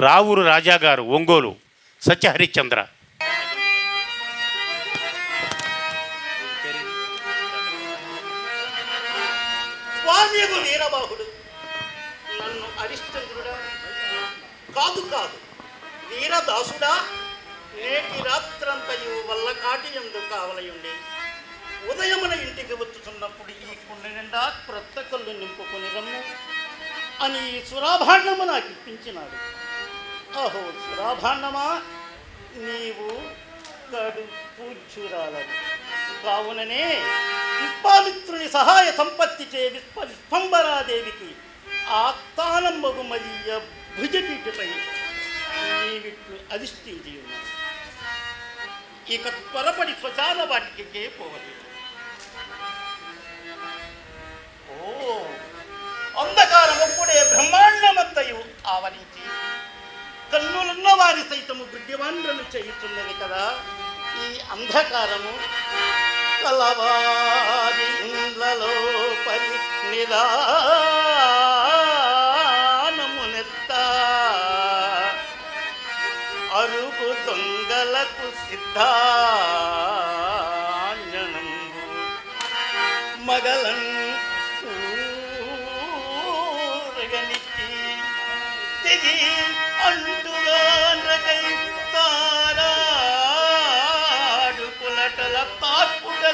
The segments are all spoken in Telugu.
రావూరు రాజాగారు ఒంగోలు సత్యహరిశ్చంద్ర. స్వామియగు వీరబాహుడు. నన్ను అరిష్టంద్రుడా? కాదు కాదు. వీరదాసుడా? నేటి రాత్రంతయు వల్ల కాటి ఎందు కావలయుండి. ఉదయమున ఇంటికి వచ్చుచున్నప్పుడు ఈ కుండ నిండా క్రొత్త కళ్ళు నింపుకొని రమ్ము. అని ఈ సురాభాండము నాకు ఇప్పించినాడు అహో సురాభాండమా నీవు గడు కావుననే విశ్వామిత్రుని సహాయ సంపత్తి చే విశ్వ విశ్వంబరాదేవికి ఆ తానంబగు మదీయ భుజపీఠపై నీవిట్లు అధిష్ఠించి ఉన్నాను ఇక త్వరపడి స్వచాల వాటికే పోవలేదు ఓ అంధకారం అప్పుడే బ్రహ్మాండమంతయు ఆవరించి కన్నులున్న వారి సైతము బుద్ధివాండ్రలు చేయుచున్నది కదా. ఈ అంధకారము కలవారి ఇండ్లలో పరి నిదానమునెత్త అరుగు దొంగలకు సిద్ధాంజనంబు మగలం తెగి అంటుగా తారాడు కులటల తాకుడంటే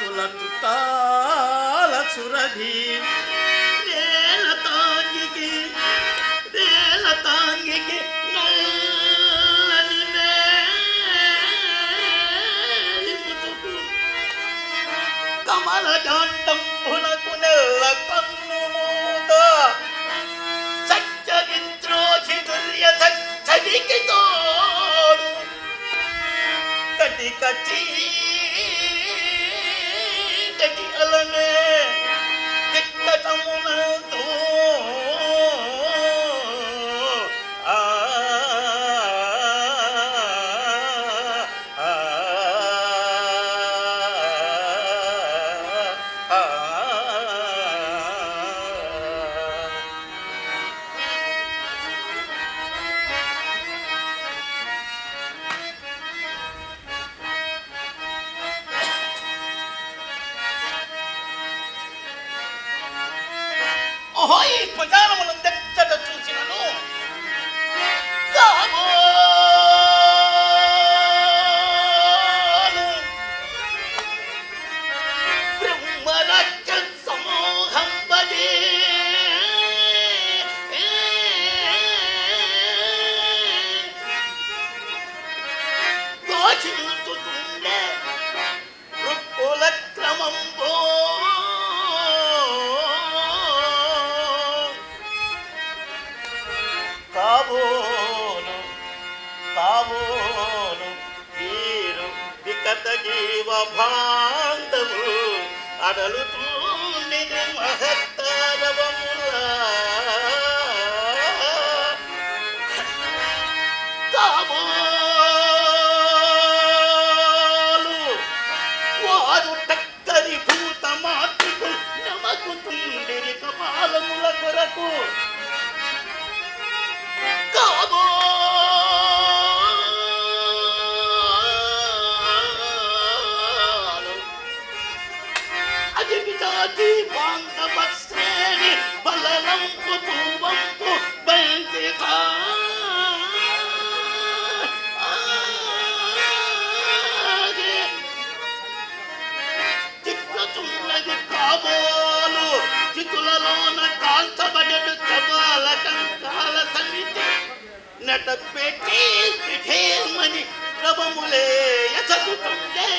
తతుల తుతాల సురభి నేల తాంగికి నేల తాంగికి నల్లని మేలి ముసుగు కమల జాండంబునకు జీవ భాండము అడలుతూండిది మహత్తరవములా కాబోలు వారు టక్కరి భూత మాతృకు నమకుతుండిరి కపాలముల కొరకు. కాబోలు చితులలోన కాల్చబడడు కబాల కంకాల సమితి నట పెట్టి పిఠేమని రవములే ఎసగుతుండే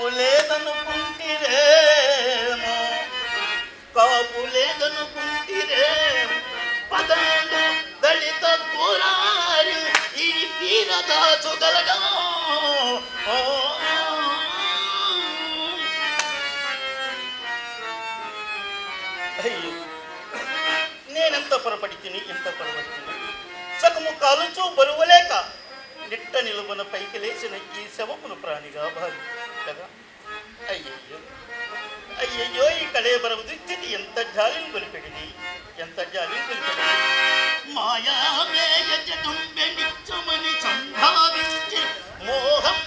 కాపు లేదనుకుంటిరేమో కాపు లేదనుకుంటిరేమో పదండు దళిత పురారి ఈ వీరదాసు గలగా అయ్యో. నేనెంత పొరపడితిని ఇంత పొరపడితిని. సగము కాలుచూ బరువులేక నిట్ట నిలువన పైకి లేచిన ఈ శవకును ప్రాణిగా భావించారు కదా అయ్యయ్యో ఈ కళేబరము దుస్థితి ఎంత జాలిని కొలిపెడిది ఎంత జాలిని కొలిపెడిది. మాయా వేయ తుంబెని సంభావించి మోహం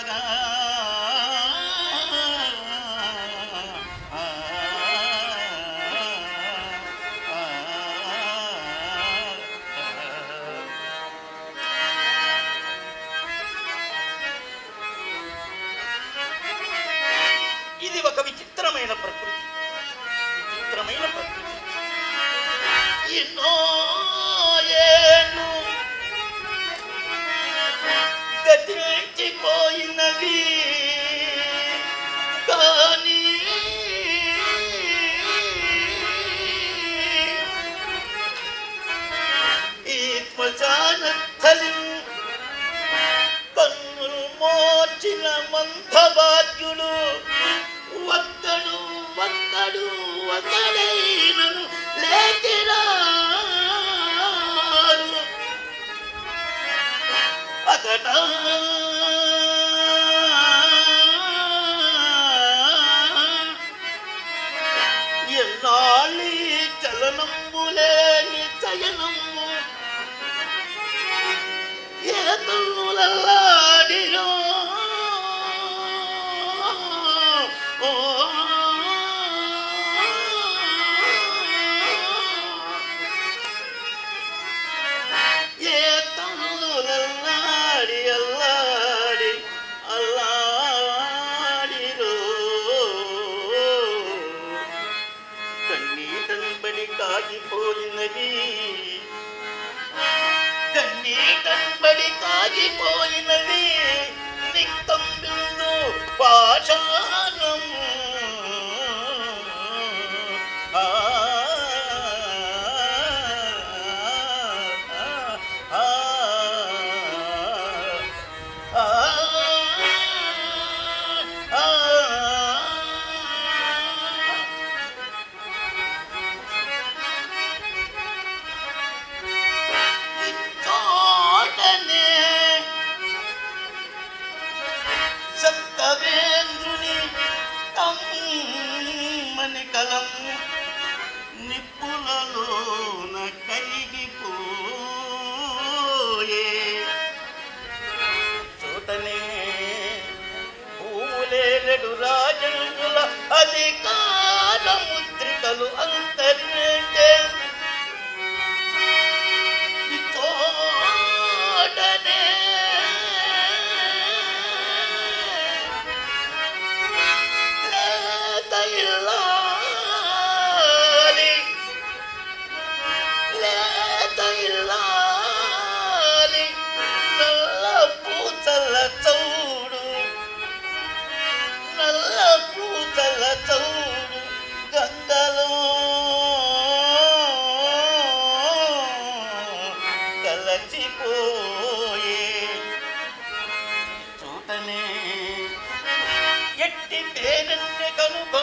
ಮಗಾ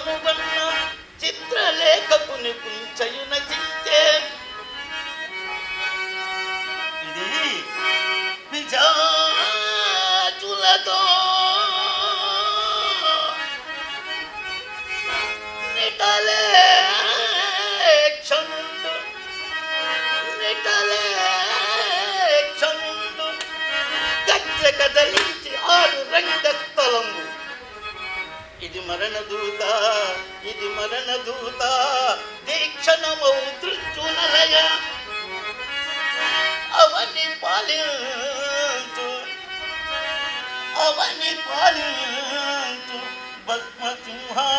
కనుగొనుగొన్న చిత్రలేఖకుని కుంచయున చింతే. ఇది పిజాచులతో నిటలే క్షణుడు. నిటలే క్షణుడు. గజ్జ కదలించి మరణ దూత ఇది మరణ దూత దీక్షణమౌ దృష్టునలయ అవని పాలించు అవని పాలించు భస్మ సింహా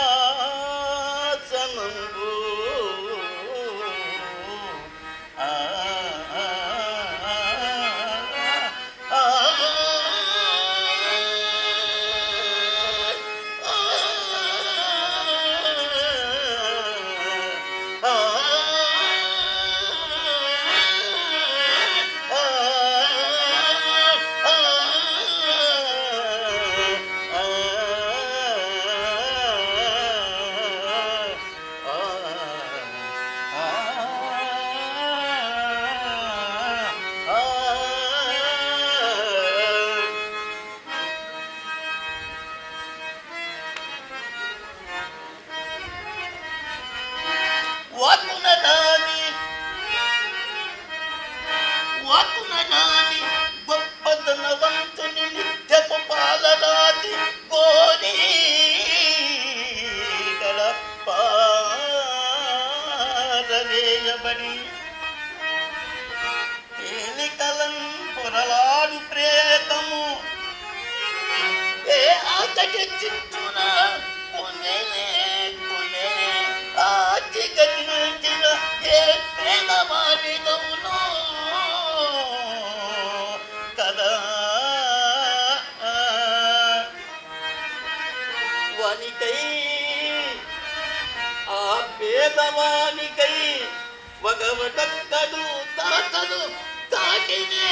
పారవేయబడి ఏలికలం పొరలాడు ప్రేతము. ఏ ఆకటి చిత్తున కొనేలే కొనే ఆచి గతించిన ఏ ప్రేమవాడిదవునో కదా. ఆ పేదవానికై ಭಗವದತ್ತನು ತಾತನು ತಾಟಿಗೆ